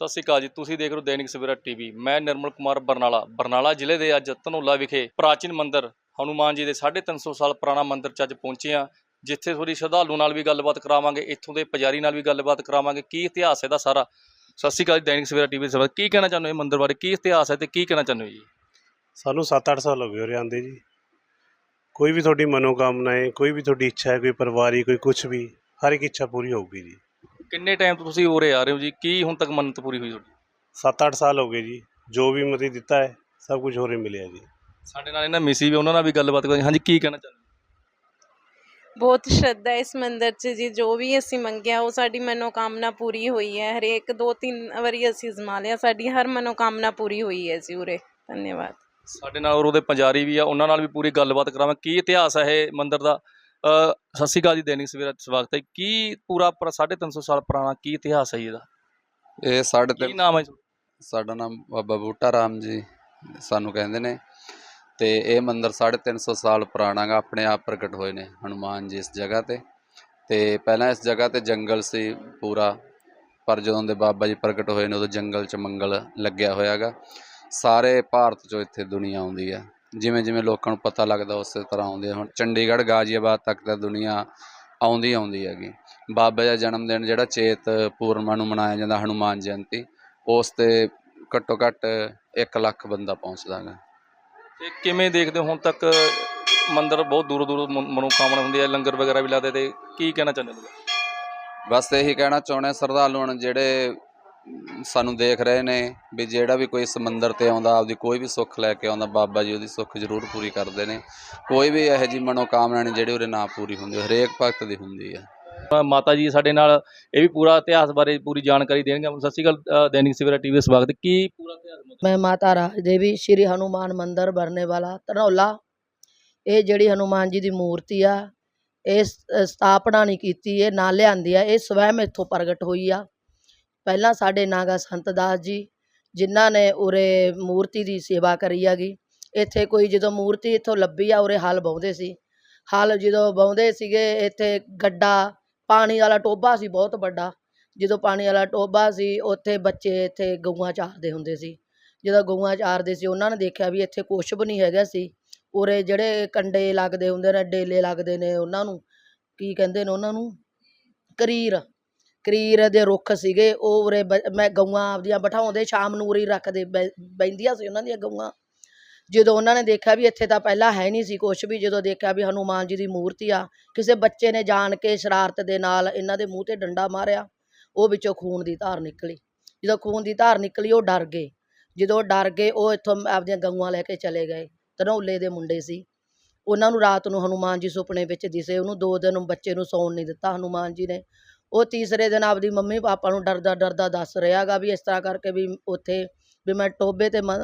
ਸਤਿ ਸ਼੍ਰੀ ਅਕਾਲ ਜੀ ਤੁਸੀਂ ਦੇਖ ਰਹੇ ਹੋ ਦੈਨਿਕ ਸਵੇਰਾ ਟੀਵੀ। ਮੈਂ ਨਿਰਮਲ ਕੁਮਾਰ ਬਰਨਾਲਾ। ਬਰਨਾਲਾ ਜ਼ਿਲ੍ਹੇ ਦੇ ਅੱਜ ਧਨੋਲਾ ਵਿਖੇ ਪ੍ਰਾਚੀਨ ਮੰਦਿਰ ਹਨੂਮਾਨ ਜੀ ਦੇ 350 ਸਾਲ ਪੁਰਾਣਾ ਮੰਦਿਰ 'ਚ ਅੱਜ ਪਹੁੰਚੇ ਹਾਂ ਜਿੱਥੇ ਥੋੜੀ ਸ਼ਰਧਾਲੂ ਨਾਲ ਵੀ ਗੱਲਬਾਤ ਕਰਾਵਾਂਗੇ ਇੱਥੋਂ ਦੇ ਪੁਜਾਰੀ ਨਾਲ ਵੀ ਗੱਲਬਾਤ ਕਰਾਵਾਂਗੇ। ਕੀ ਇਤਿਹਾਸ ਹੈ ਦਾ ਸਾਰਾ? ਸਤਿ ਸ਼੍ਰੀ ਅਕਾਲ ਜੀ, ਦੈਨਿਕ ਸਵੇਰਾ ਟੀਵੀ ਸਵੇਰਾ ਕੀ ਕਹਿਣਾ ਚਾਹੁੰਦੇ ਹੋ ਇਹ ਮੰਦਿਰ ਬਾਰੇ? ਕੀ ਇਤਿਹਾਸ ਹੈ ਤੇ ਕੀ ਕਹਿਣਾ ਚਾਹੁੰਦੇ ਹੋ ਜੀ? ਸਾਨੂੰ 7-8 ਸਾਲ ਹੋ ਗਏ ਹੋ ਆਂਦੇ ਜੀ। ਕੋਈ ਵੀ ਤੁਹਾਡੀ ਮਨੋਕਾਮਨਾ ਹੈ ਕੋਈ ਵੀ ਤੁਹਾਡੀ ਇੱਛਾ ਹੈ ਕੋਈ ਪਰਿਵਾਰੀ ਕੋਈ ਕੁਝ ਵੀ ਹਰ ਇੱਕ ਇੱਛਾ ਪੂਰੀ ਹੋਊਗੀ ਜੀ। ਕਿੰਨੇ ਟਾਈਮ ਤੋਂ ਤੁਸੀਂ ਉਰੇ ਆ ਰਹੇ ਹੋ ਜੀ? ਕੀ ਹੁਣ ਤੱਕ ਮੰਨਤ ਪੂਰੀ ਹੋਈ ਤੁਹਾਡੀ? 7-8 ਸਾਲ ਹੋ ਗਏ ਜੀ। ਜੋ ਵੀ ਮਤੀ ਦਿੱਤਾ ਹੈ ਸਭ ਕੁਝ ਹੋਰੇ ਮਿਲਿਆ ਜੀ। ਸਾਡੇ ਨਾਲ ਇਹਨਾਂ ਮਿਸੀ ਵੀ ਉਹਨਾਂ ਨਾਲ ਵੀ ਗੱਲਬਾਤ ਕਰਾਂਗੇ ਹਾਂਜੀ ਕੀ ਕਹਿਣਾ ਚਾਹੁੰਦੇ? ਬਹੁਤ ਸ਼ਰਧਾ ਹੈ ਇਸ ਮੰਦਿਰ 'ਚ ਜੀ। ਜੋ ਵੀ ਅਸੀਂ ਮੰਗਿਆ ਉਹ ਸਾਡੀ ਮਨੋਕਾਮਨਾ ਪੂਰੀ ਹੋਈ ਹੈ। ਹਰੇਕ ਦੋ ਤਿੰਨ ਵਾਰੀ ਅਸੀਂ ਅਜ਼ਮਾ ਲਿਆ। ਸਾਡੀ ਹਰ ਮਨੋਕਾਮਨਾ ਪੂਰੀ ਹੋਈ ਹੈ ਜੀ ਉਰੇ। ਧੰਨਵਾਦ। ਸਾਡੇ ਨਾਲ ਉਹਦੇ ਪੁਜਾਰੀ ਵੀ ਆ ਉਹਨਾਂ ਨਾਲ ਵੀ ਪੂਰੀ ਗੱਲਬਾਤ ਕਰਾਵਾਂ। ਕੀ ਇਤਿਹਾਸ ਹੈ ਇਹ ਮੰਦਿਰ ਦਾ? ਸਤਿ ਸ਼੍ਰੀ ਅਕਾਲ ਜੀ ਦੈਨਿਕ ਸਵੇਰਾ ਸਵਾਗਤ ਹੈ। ਕੀ ਪੂਰਾ ਪਰ 350 ਸਾਲ ਪੁਰਾਣਾ ਕੀ ਇਤਿਹਾਸ ਹੈ ਜੀ ਇਹਦਾ? ਇਹ ਸਾਢੇ ਕੀ ਤਿੰਨ ਨਾਮ ਹੈ ਜੀ? ਸਾਡਾ ਨਾਮ ਬਾਬਾ ਬੂਟਾ ਰਾਮ ਜੀ ਸਾਨੂੰ ਕਹਿੰਦੇ ਨੇ। ਤੇ ਇਹ ਮੰਦਿਰ 350 ਸਾਲ ਪੁਰਾਣਾ ਗਾ ਆਪਣੇ ਆਪ ਪ੍ਰਗਟ ਹੋਏ ਨੇ ਹਨੂਮਾਨ ਜੀ ਇਸ ਜਗ੍ਹਾ ਤੇ। ਤੇ ਪਹਿਲਾਂ ਇਸ ਜਗ੍ਹਾ ਤੇ ਜੰਗਲ ਸੀ ਪੂਰਾ ਪਰ ਜਦੋਂ ਦੇ ਬਾਬਾ ਜੀ ਪ੍ਰਗਟ ਹੋਏ ਨੇ ਉਦੋਂ ਜੰਗਲ 'ਚ ਮੰਗਲ ਲੱਗਿਆ ਹੋਇਆਗਾ ਸਾਰੇ ਭਾਰਤ 'ਚੋਂ ਇੱਥੇ ਦੁਨੀਆ ਆਉਂਦੀ ਹੈ ਜਿਵੇਂ ਜਿਵੇਂ ਲੋਕਾਂ ਨੂੰ ਪਤਾ ਲੱਗਦਾ ਉਸੇ ਤਰ੍ਹਾਂ ਆਉਂਦੇ। ਹੁਣ ਚੰਡੀਗੜ੍ਹ ਗਾਜ਼ੀਆਬਾਦ ਤੱਕ ਤਾਂ ਦੁਨੀਆ ਆਉਂਦੀ ਆਉਂਦੀ ਹੈਗੀ। ਬਾਬਾ ਜੀ ਦਾ ਜਨਮ ਦਿਨ ਜਿਹੜਾ ਚੇਤ ਪੂਰਨਮਾ ਨੂੰ ਮਨਾਇਆ ਜਾਂਦਾ ਹਨੂਮਾਨ ਜਯੰਤੀ ਉਸ ਤੇ ਘੱਟੋ ਘੱਟ 1 ਲੱਖ ਬੰਦਾ ਪਹੁੰਚਦਾ ਗਾ ਤੇ ਕਿਵੇਂ ਦੇਖਦੇ ਹੋ ਹੁਣ ਤੱਕ ਮੰਦਿਰ ਬਹੁਤ ਦੂਰੋਂ ਦੂਰੋਂ ਮਨੋਕਾਮਨਾ ਹੁੰਦੀ ਹੈ ਲੰਗਰ ਵਗੈਰਾ ਵੀ ਲੱਗਦੇ ਤੇ ਕੀ ਕਹਿਣਾ ਚਾਹੁੰਦੇ ਹੋ ਬਸ ਇਹੀ ਕਹਿਣਾ ਚਾਹੁੰਦੇ ਸ਼ਰਧਾਲੂ ਹਨ ਜਿਹੜੇ ਸਾਨੂੰ ਦੇਖ ਰਹੇ ਨੇ ਵੀ ਜਿਹੜਾ ਵੀ ਕੋਈ ਸਮੁੰਦਰ ਤੇ ਆਉਂਦਾ ਆਪਦੀ ਕੋਈ ਵੀ ਸੁੱਖ ਲੈ ਕੇ ਆਉਂਦਾ ਬਾਬਾ ਜੀ ਉਹਦੀ ਸੁੱਖ ਜ਼ਰੂਰ ਪੂਰੀ ਕਰਦੇ ਨੇ। ਕੋਈ ਵੀ ਇਹੋ ਜੀ ਮਨੋਕਾਮਨਾ ਨਹੀਂ ਜਿਹੜੀ ਉਹਦੇ ਨਾ ਪੂਰੀ ਹੁੰਦੀ ਹਰੇਕ ਭਗਤ ਦੀ ਹੁੰਦੀ ਹੈ ਅ, ਮਾਤਾ ਜੀ ਸਾਡੇ ਨਾਲ ਇਹ ਵੀ ਪੂਰਾ ਇਤਿਹਾਸ ਬਾਰੇ ਪੂਰੀ ਜਾਣਕਾਰੀ ਦੇਣਗੇ। ਸਤਿ ਸ਼੍ਰੀ ਅਕਾਲ ਦੈਨਿਕ ਸਵੇਰਾ ਟੀਵੀ ਸਵਾਗਤ। ਕੀ ਪੂਰਾ ਇਤਿਹਾਸ ਮੈਂ ਮਾਤਾ ਰਾਜ ਦੇਵੀ ਸ਼੍ਰੀ ਹਨੂਮਾਨ ਮੰਦਿਰ ਬਰਨੇ ਵਾਲਾ ਧਨੌਲਾ ਇਹ ਜਿਹੜੀ ਹਨੂਮਾਨ ਜੀ ਦੀ ਮੂਰਤੀ ਆ ਇਹ ਸਥਾਪਨਾ ਨਹੀਂ ਕੀਤੀ ਇਹ ਨਾ ਲਿਆਂਦੀ ਆ ਇਹ ਸਵੈਮ ਇੱਥੋਂ ਪ੍ਰਗਟ ਹੋਈ ਆ। ਪਹਿਲਾਂ ਸਾਡੇ ਨਾਗਾ ਸੰਤ ਦਾਸ ਜੀ, ਜਿਨ੍ਹਾਂ ਨੇ ਉਰੇ ਮੂਰਤੀ ਦੀ ਸੇਵਾ ਕਰੀ ਹੈਗੀ। ਇੱਥੇ ਕੋਈ ਜਦੋਂ ਮੂਰਤੀ ਇੱਥੋਂ ਲੱਭੀ ਆ, ਉਰੇ ਹਲ ਵਾਹੁੰਦੇ ਸੀ। ਹਲ ਜਦੋਂ ਵਾਹੁੰਦੇ ਸੀਗੇ, ਇੱਥੇ ਗੱਡਾ, ਪਾਣੀ ਵਾਲਾ ਟੋਬਾ ਸੀ ਬਹੁਤ ਵੱਡਾ। ਜਦੋਂ ਪਾਣੀ ਵਾਲਾ ਟੋਬਾ ਸੀ, ਉੱਥੇ ਬੱਚੇ ਇੱਥੇ ਗਊਆਂ ਚਾਰਦੇ ਹੁੰਦੇ ਸੀ। ਜਦੋਂ ਗਊਆਂ ਚਾਰਦੇ ਸੀ, ਉਹਨਾਂ ਨੇ ਦੇਖਿਆ ਵੀ ਇੱਥੇ ਕੁਛ ਵੀ ਨਹੀਂ ਹੈਗਾ ਸੀ। ਉਰੇ ਜਿਹੜੇ ਕੰਡੇ ਲੱਗਦੇ ਹੁੰਦੇ ਨੇ, ਡੇਲੇ ਲੱਗਦੇ ਨੇ ਉਹਨਾਂ ਨੂੰ, ਕੀ ਕਹਿੰਦੇ ਨੇ ਉਹਨਾਂ ਨੂੰ? ਕਰੀਰ। ਕਰੀਰ ਦੇ ਰੁੱਖ ਸੀਗੇ, ਉਹ ਉਰੇ ਬ- ਮੈਂ ਗਊਆਂ ਆਪਦੀਆਂ ਬਿਠਾਉਂਦੇ, ਸ਼ਾਮ ਨੂੰ ਉਰੇ ਹੀ ਰੱਖਦੇ ਬਹਿ- ਬਹਿੰਦੀਆਂ ਸੀ ਉਹਨਾਂ ਦੀਆਂ ਗਊਆਂ। ਜਦੋਂ ਉਹਨਾਂ ਨੇ ਦੇਖਿਆ ਵੀ ਇੱਥੇ ਤਾਂ ਪਹਿਲਾਂ ਹੈ ਨਹੀਂ ਸੀ ਕੁਛ ਵੀ, ਜਦੋਂ ਦੇਖਿਆ ਵੀ ਹਨੂਮਾਨ ਜੀ ਦੀ ਮੂਰਤੀ ਆ, ਕਿਸੇ ਬੱਚੇ ਨੇ ਜਾਣ ਕੇ ਸ਼ਰਾਰਤ ਦੇ ਨਾਲ ਇਹਨਾਂ ਦੇ ਮੂੰਹ ਤੇ ਡੰਡਾ ਮਾਰਿਆ, ਉਹ ਵਿੱਚੋਂ ਖੂਨ ਦੀ ਧਾਰ ਨਿਕਲੀ। ਜਦੋਂ ਖੂਨ ਦੀ ਧਾਰ ਨਿਕਲੀ, ਉਹ ਡਰ ਗਏ। ਜਦੋਂ ਡਰ ਗਏ, ਉਹ ਇੱਥੋਂ ਆਪਦੀਆਂ ਗਊਆਂ ਲੈ ਕੇ ਚਲੇ ਗਏ। ਧਨੌਲੇ ਦੇ ਮੁੰਡੇ ਸੀ। ਉਹਨਾਂ ਨੂੰ ਰਾਤ ਨੂੰ ਹਨੂਮਾਨ ਜੀ ਸੁਪਨੇ ਵਿੱਚ ਦਿਸੇ, ਉਹਨੂੰ ਦੋ ਦਿਨ ਬੱਚੇ ਨੂੰ ਸੌਣ ਨਹੀਂ ਦਿੱਤਾ ਹਨੂਮਾਨ ਜੀ ਨੇ। ਉਹ ਤੀਸਰੇ ਦਿਨ ਆਪਦੀ ਮੰਮੀ ਪਾਪਾ ਨੂੰ ਡਰਦਾ ਡਰਦਾ ਦੱਸ ਰਿਹਾਗਾ ਵੀ ਇਸ ਤਰ੍ਹਾਂ ਕਰਕੇ ਵੀ ਉੱਥੇ ਵੀ ਮੈਂ ਟੋਬੇ ਤੇ ਮ-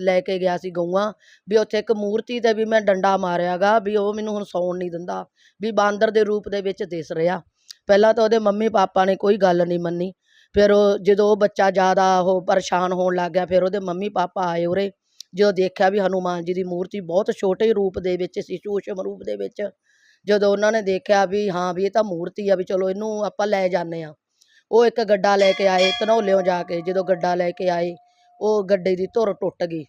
ਲੈ ਕੇ ਗਿਆ ਸੀ ਗਊਆਂ, ਵੀ ਉੱਥੇ ਇੱਕ ਮੂਰਤੀ ਤੇ ਵੀ ਮੈਂ ਡੰਡਾ ਮਾਰਿਆਗਾ ਵੀ ਉਹ ਮੈਨੂੰ ਹੁਣ ਸੌਣ ਨਹੀਂ ਦਿੰਦਾ, ਵੀ ਬਾਂਦਰ ਦੇ ਰੂਪ ਦੇ ਵਿੱਚ ਦਿਸ ਰਿਹਾ। ਪਹਿਲਾਂ ਤਾਂ ਉਹਦੇ ਮੰਮੀ ਪਾਪਾ ਨੇ ਕੋਈ ਗੱਲ ਨਹੀਂ ਮੰਨੀ। ਫਿਰ ਉਹ ਜਦੋਂ ਉਹ ਬੱਚਾ ਜ਼ਿਆਦਾ ਉਹ ਪਰੇਸ਼ਾਨ ਹੋਣ ਲੱਗ ਗਿਆ, ਫਿਰ ਉਹਦੇ ਮੰਮੀ ਪਾਪਾ ਆਏ ਉਰੇ, ਜਦੋਂ ਦੇਖਿਆ ਵੀ ਹਨੂਮਾਨ ਜੀ ਦੀ ਮੂਰਤੀ ਬਹੁਤ ਛੋਟੇ ਰੂਪ ਦੇ ਵਿੱਚ ਸੀ ਸੂਖਮ ਰੂਪ ਦੇ ਵਿੱਚ। ਜਦੋਂ ਉਹਨਾਂ ਨੇ ਦੇਖਿਆ ਵੀ ਹਾਂ ਵੀ ਇਹ ਤਾਂ ਮੂਰਤੀ ਆ ਵੀ ਚਲੋ ਇਹਨੂੰ ਆਪਾਂ ਲੈ ਜਾਂਦੇ ਆ ਉਹ ਇੱਕ ਗੱਡਾ ਲੈ ਕੇ ਆਏ, ਧਨੌਲਿਓਂ ਜਾ ਕੇ ਜਦੋਂ ਗੱਡਾ ਲੈ ਕੇ ਆਏ, ਉਹ ਗੱਡੇ ਦੀ ਧੁਰ ਟੁੱਟ ਗਈ।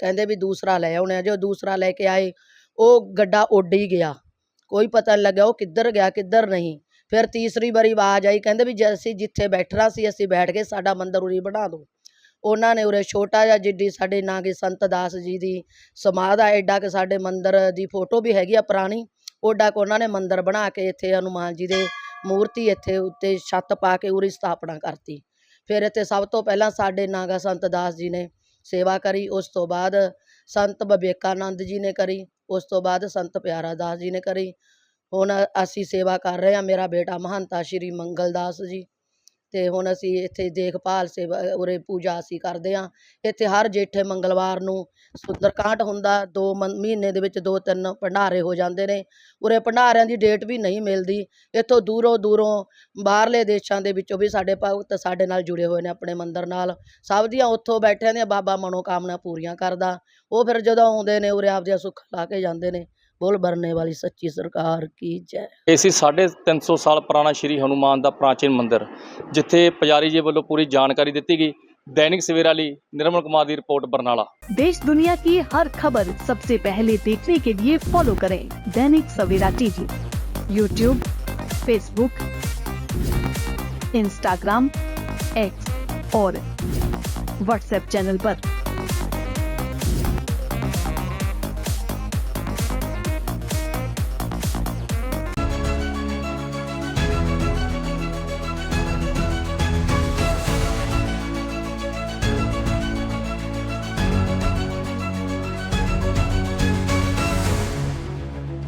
ਕਹਿੰਦੇ ਵੀ ਦੂਸਰਾ ਲੈ ਆਉਣੇ ਆ। ਜੋ ਦੂਸਰਾ ਲੈ ਕੇ ਆਏ, ਉਹ ਗੱਡਾ ਉੱਡ ਹੀ ਗਿਆ। ਕੋਈ ਪਤਾ ਨਹੀਂ ਲੱਗਿਆ ਉਹ ਕਿੱਧਰ ਗਿਆ, ਕਿੱਧਰ ਨਹੀਂ। ਫਿਰ ਤੀਸਰੀ ਵਾਰੀ ਆਵਾਜ਼ ਆਈ, ਕਹਿੰਦੇ ਵੀ ਜੇ ਅਸੀਂ ਜਿੱਥੇ ਬੈਠਣਾ ਸੀ, ਅਸੀਂ ਬੈਠ ਕੇ ਸਾਡਾ ਮੰਦਰ ਉਰੀ ਬਣਾ ਦਿਓ। ਉਹਨਾਂ ਨੇ ਉਰੇ ਛੋਟਾ ਜਿਹਾ ਜਿੱਡੀ ਸਾਡੇ ਨਾਂ ਕੇ ਸੰਤ ਦਾਸ ਜੀ ਦੀ ਸਮਾਧ ਆ ਐਡਾ ਕਿ ਸਾਡੇ ਮੰਦਰ ਦੀ ਫੋਟੋ ਵੀ ਹੈਗੀ ਆ ਪੁਰਾਣੀ। ਓਡਾ ਕੋ ਉਹਨਾਂ ਨੇ ਮੰਦਿਰ ਬਣਾ ਕੇ ਇੱਥੇ ਹਨੂਮਾਨ ਜੀ ਦੇ ਮੂਰਤੀ ਇੱਥੇ ਉੱਤੇ ਛੱਤ ਪਾ ਕੇ ਉਰੀ ਸਥਾਪਨਾ ਕਰਤੀ। ਫਿਰ ਇੱਥੇ ਸਭ ਤੋਂ ਪਹਿਲਾਂ ਸਾਡੇ ਨਾਗਾ ਸੰਤ ਦਾਸ ਜੀ ਨੇ ਸੇਵਾ ਕਰੀ, ਉਸ ਤੋਂ ਬਾਅਦ ਸੰਤ ਵਿਵੇਕਾਨੰਦ ਜੀ ਨੇ ਕਰੀ, ਉਸ ਤੋਂ ਬਾਅਦ ਸੰਤ ਪਿਆਰਾ ਦਾਸ ਜੀ ਨੇ ਕਰੀ। ਹੁਣ ਅਸੀਂ ਸੇਵਾ ਕਰ ਰਹੇ ਹਾਂ, ਮੇਰਾ ਬੇਟਾ ਮਹੰਤਾ ਸ਼੍ਰੀ ਮੰਗਲ ਦਾਸ ਜੀ। ਅਤੇ ਹੁਣ ਅਸੀਂ ਇੱਥੇ ਦੇਖਭਾਲ ਸੇਵਾ, ਉਰੇ ਪੂਜਾ ਅਸੀਂ ਕਰਦੇ ਹਾਂ। ਇੱਥੇ ਹਰ ਜੇਠੇ ਮੰਗਲਵਾਰ ਨੂੰ ਸੁੰਦਰਕਾਂਡ ਹੁੰਦਾ, ਦੋ ਮੰ- ਮਹੀਨੇ ਦੇ ਵਿੱਚ ਦੋ ਤਿੰਨ ਭੰਡਾਰੇ ਹੋ ਜਾਂਦੇ ਨੇ। ਉਰੇ ਭੰਡਾਰਿਆਂ ਦੀ ਡੇਟ ਵੀ ਨਹੀਂ ਮਿਲਦੀ। ਇੱਥੋਂ ਦੂਰੋਂ ਦੂਰੋਂ ਬਾਹਰਲੇ ਦੇਸ਼ਾਂ ਦੇ ਵਿੱਚੋਂ ਵੀ ਸਾਡੇ ਭਗਤ ਸਾਡੇ ਨਾਲ ਜੁੜੇ ਹੋਏ ਨੇ ਆਪਣੇ ਮੰਦਰ ਨਾਲ। ਸਭ ਦੀਆਂ ਉੱਥੋਂ ਬੈਠਿਆਂ ਦੀਆਂ ਬਾਬਾ ਮਨੋਕਾਮਨਾ ਪੂਰੀਆਂ ਕਰਦਾ। ਉਹ ਫਿਰ ਜਦੋਂ ਆਉਂਦੇ ਨੇ, ਉਰੇ ਆਪਦੀਆਂ ਸੁੱਖ ਲਾ ਕੇ ਜਾਂਦੇ ਨੇ। बोल भरने वाली सच्ची सरकार की जय। ऐसी साढ़े तीन सौ साल पुराना श्री हनुमान का प्राचीन मंदिर जिथे पुजारी जी वालों पूरी जानकारी दी गई। दैनिक सवेरा ली निर्मल कुमार की रिपोर्ट बरनाला। देश दुनिया की हर खबर सबसे पहले देखने के लिए फॉलो करें Dainik Savera TV. YouTube Facebook Instagram X और व्हाट्सएप चैनल आरोप